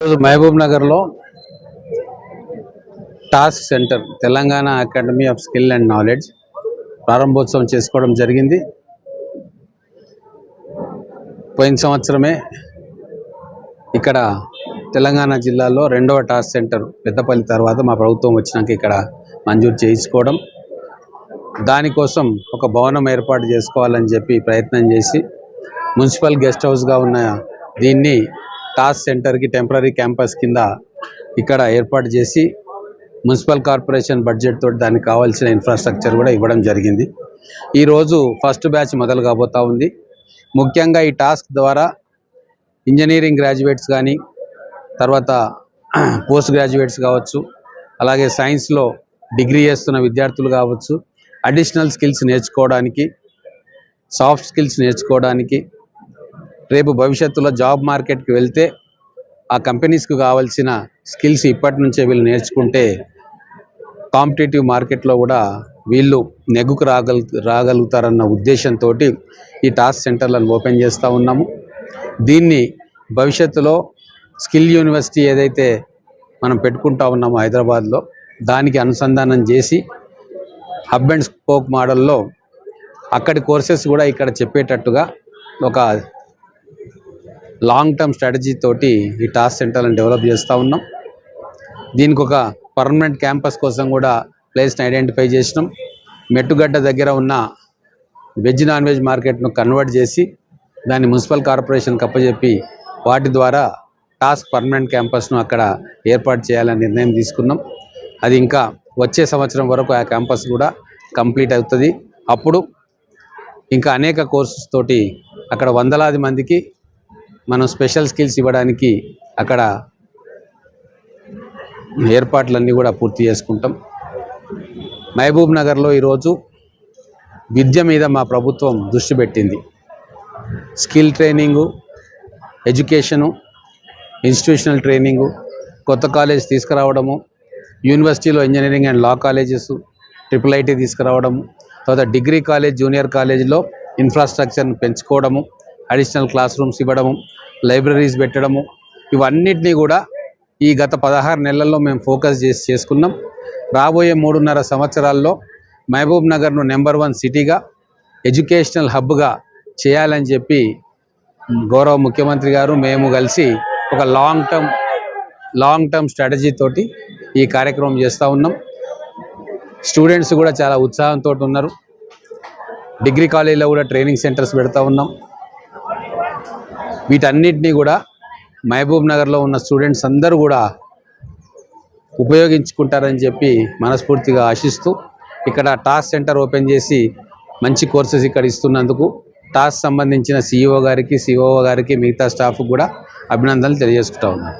ఈరోజు మహబూబ్ నగర్లో TASK centre Telangana academy of skill and knowledge ప్రారంభోత్సవం చేసుకోవడం జరిగింది. పోయిన సంవత్సరమే ఇక్కడ తెలంగాణ జిల్లాలో రెండవ టాస్క్ సెంటర్ పెద్దపల్లి తర్వాత మా ప్రభుత్వం వచ్చినాక ఇక్కడ మంజూరు చేయించుకోవడం. దానికోసం ఒక భవనం ఏర్పాటు చేసుకోవాలని చెప్పి ప్రయత్నం చేసి మున్సిపల్ గెస్ట్ హౌస్గా ఉన్న దీన్ని టాస్క్ సెంటర్కి టెంపరీ క్యాంపస్ కింద ఇక్కడ ఏర్పాటు చేసి మున్సిపల్ కార్పొరేషన్ బడ్జెట్ తోటి దానికి కావాల్సిన ఇన్ఫ్రాస్ట్రక్చర్ కూడా ఇవ్వడం జరిగింది. ఈరోజు ఫస్ట్ బ్యాచ్ మొదలు కాబోతా ఉంది. ముఖ్యంగా ఈ టాస్క్ ద్వారా ఇంజనీరింగ్ గ్రాడ్యుయేట్స్ కానీ తర్వాత పోస్ట్ గ్రాడ్యుయేట్స్ కావచ్చు అలాగే సైన్స్లో డిగ్రీ చేస్తున్న విద్యార్థులు కావచ్చు అడిషనల్ స్కిల్స్ నేర్చుకోవడానికి సాఫ్ట్ స్కిల్స్ నేర్చుకోవడానికి రేపు భవిష్యత్తులో జాబ్ మార్కెట్కి వెళ్తే ఆ కంపెనీస్కి కావాల్సిన స్కిల్స్ ఇప్పటి నుంచే వీళ్ళు నేర్చుకుంటే కాంపిటేటివ్ మార్కెట్లో కూడా వీళ్ళు నెగ్గుకు రాగలు రాగలుగుతారన్న ఉద్దేశంతో ఈ టాస్క్ సెంటర్లను ఓపెన్ చేస్తూ ఉన్నాము. దీన్ని భవిష్యత్తులో స్కిల్ యూనివర్సిటీ ఏదైతే మనం పెట్టుకుంటా ఉన్నామో హైదరాబాద్లో దానికి అనుసంధానం చేసి హబ్ అండ్ స్పోక్ మోడల్లో అక్కడి కోర్సెస్ కూడా ఇక్కడ చెప్పేటట్టుగా ఒక లాంగ్ టర్మ్ స్ట్రాటజీ తోటి ఈ టాస్క్ సెంటర్లను డెవలప్ చేస్తూ ఉన్నాం. దీనికి ఒక పర్మనెంట్ క్యాంపస్ కోసం కూడా ప్లేస్ని ఐడెంటిఫై చేసినాం. మెట్టుగడ్డ దగ్గర ఉన్న వెజ్ నాన్ వెజ్ మార్కెట్ను కన్వర్ట్ చేసి దాన్ని మున్సిపల్ కార్పొరేషన్కి అప్పచెప్పి వాటి ద్వారా టాస్క్ పర్మనెంట్ క్యాంపస్ను అక్కడ ఏర్పాటు చేయాలని నిర్ణయం తీసుకున్నాం. అది ఇంకా వచ్చే సంవత్సరం వరకు ఆ క్యాంపస్ కూడా కంప్లీట్ అవుతుంది. అప్పుడు ఇంకా అనేక కోర్సెస్ తోటి అక్కడ వందలాది మందికి మనం స్పెషల్ స్కిల్స్ ఇవ్వడానికి అక్కడ ఏర్పాట్లన్నీ కూడా పూర్తి చేసుకుంటాం. మహబూబ్ నగర్లో ఈరోజు విద్య మీద మా ప్రభుత్వం దృష్టి పెట్టింది. Skill training education institutional training కొత్త కాలేజ్ తీసుకురావడము యూనివర్సిటీలో engineering and law colleges triple IT తీసుకురావడము తర్వాత డిగ్రీ కాలేజ్ జూనియర్ కాలేజీలో ఇన్ఫ్రాస్ట్రక్చర్ని పెంచుకోవడము అడిషనల్ క్లాస్ రూమ్స్ ఇవ్వడము లైబ్రరీస్ పెట్టడము ఇవన్నిటినీ కూడా ఈ గత పదహారు నెలల్లో మేము ఫోకస్ చేసి చేసుకున్నాం. రాబోయే మూడున్నర సంవత్సరాల్లో మహబూబ్ నగర్ను నెంబర్ వన్ సిటీగా ఎడ్యుకేషనల్ హబ్గా చేయాలని చెప్పి గౌరవ ముఖ్యమంత్రి గారు మేము కలిసి ఒక long term long term strategy తోటి ఈ కార్యక్రమం చేస్తూ ఉన్నాం. స్టూడెంట్స్ కూడా చాలా ఉత్సాహంతో ఉన్నారు. డిగ్రీ కాలేజీలో కూడా ట్రైనింగ్ సెంటర్స్ పెడతా ఉన్నాం. వీటన్నిటినీ కూడా మహబూబ్ నగర్లో ఉన్న స్టూడెంట్స్ అందరూ కూడా ఉపయోగించుకుంటారని చెప్పి మనస్ఫూర్తిగా ఆశిస్తూ ఇక్కడ టాస్క్ సెంటర్ ఓపెన్ చేసి మంచి కోర్సెస్ ఇక్కడ ఇస్తున్నందుకు టాస్క్ సంబంధించిన సీఈఓ గారికి సిఓఓ గారికి మిగతా స్టాఫ్కి కూడా అభినందనలు తెలియజేసుకుంటా ఉన్నాను.